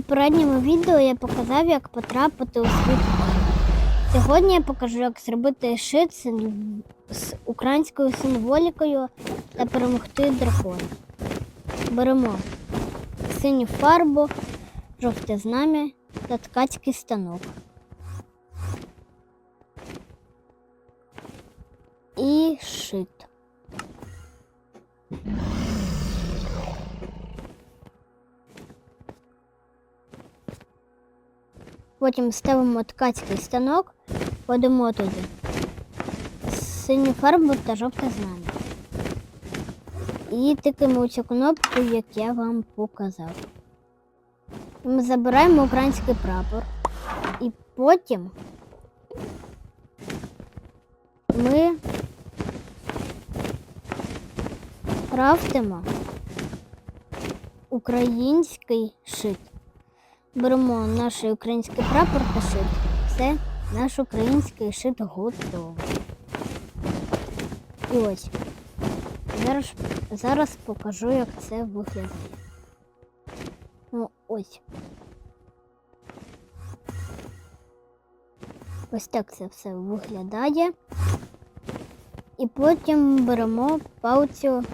попередньому відео я показав, як потрапити у світ. Сьогодні я покажу, як зробити шит з- українською символікою та перемогти дракона. Беремо синю фарбу, жовте знам'я та ткацький станок. І шит. Потім ставимо ткацький станок, кладемо туди синю фарбу та жовте знам'я. І тикаємо цю кнопку, як я вам показав. Ми забираємо український прапор. І потім ми крафтимо український шит. Беремо наш український прапор та шит. Все, наш український шит готовий. Ось. Зараз, зараз покажу, як це виглядає. Ну, ось. Ось так це все виглядає. І потім беремо палицю,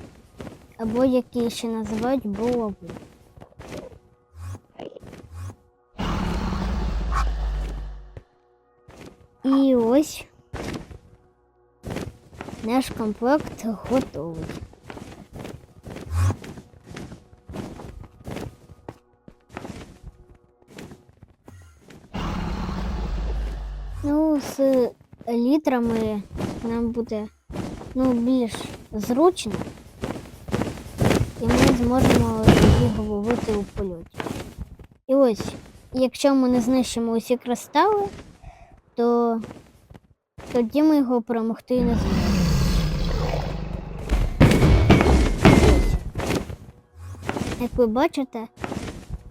або які ще називають булаву. І ось наш комплект готовий. Ну, з літрами нам буде ну, більш зручно, і ми зможемо їх ловити у польоті. І ось, якщо ми не знищимо усі кристали, то тоді ми його перемогти не зможемо. Як ви бачите,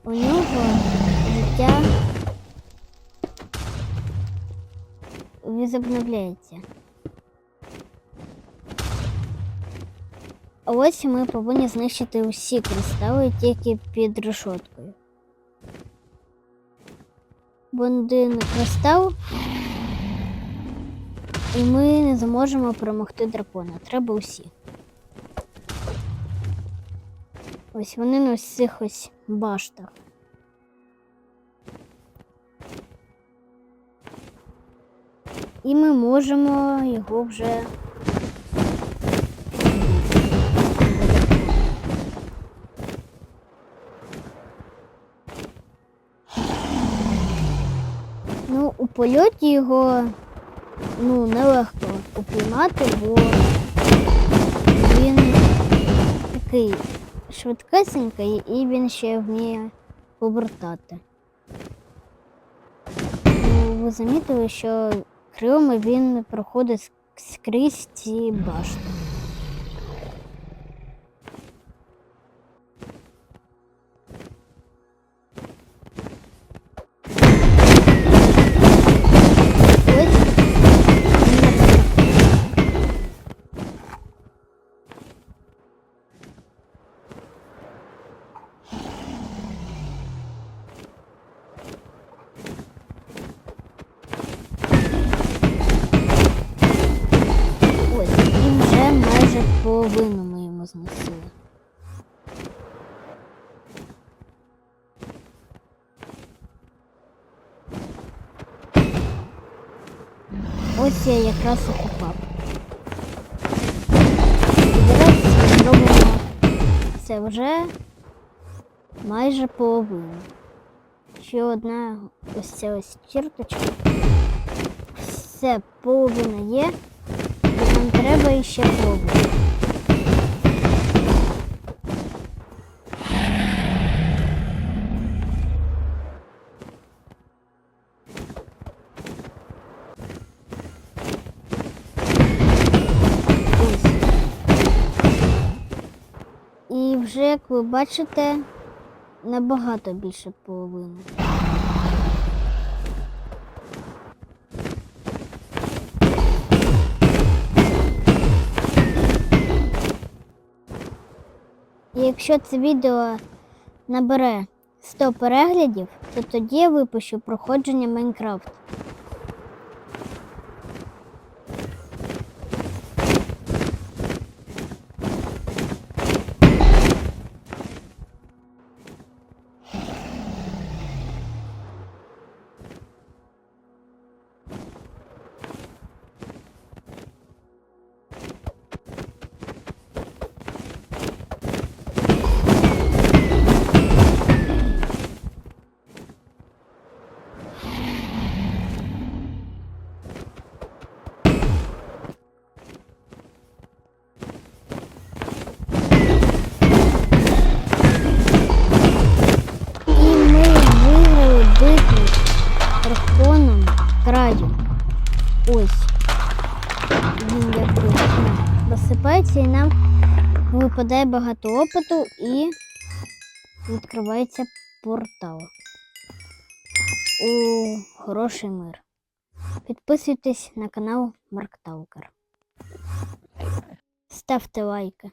у нього життя відобновляється. А ось ми повинні знищити усі кристали тільки під решоткою. Бо один кристал і ми не зможемо перемогти дракона. Треба усі. Ось вони на цих ось баштах. І ми можемо його вже. Ну, у польоті його ну, нелегко упіймати, бо він такий швидкесенький і він ще вміє повертати. Ну, ви замітили, що крилами він проходить скрізь ці башти. Половину ми йому зносили. Ось я якраз і зараз зробимо це вже майже половину. Ще одна ось ця ось черточка. Все, половина є. Нам треба іще половину. І вже, як ви бачите, набагато більше половини. Якщо це відео набере 100 переглядів, то тоді я випущу проходження Майнкрафт. Краю. Ось. Він ну, розсипається і нам випадає багато опиту і відкривається портал. У хороший мир. Підписуйтесь на канал Марк Талкер. Ставте лайки.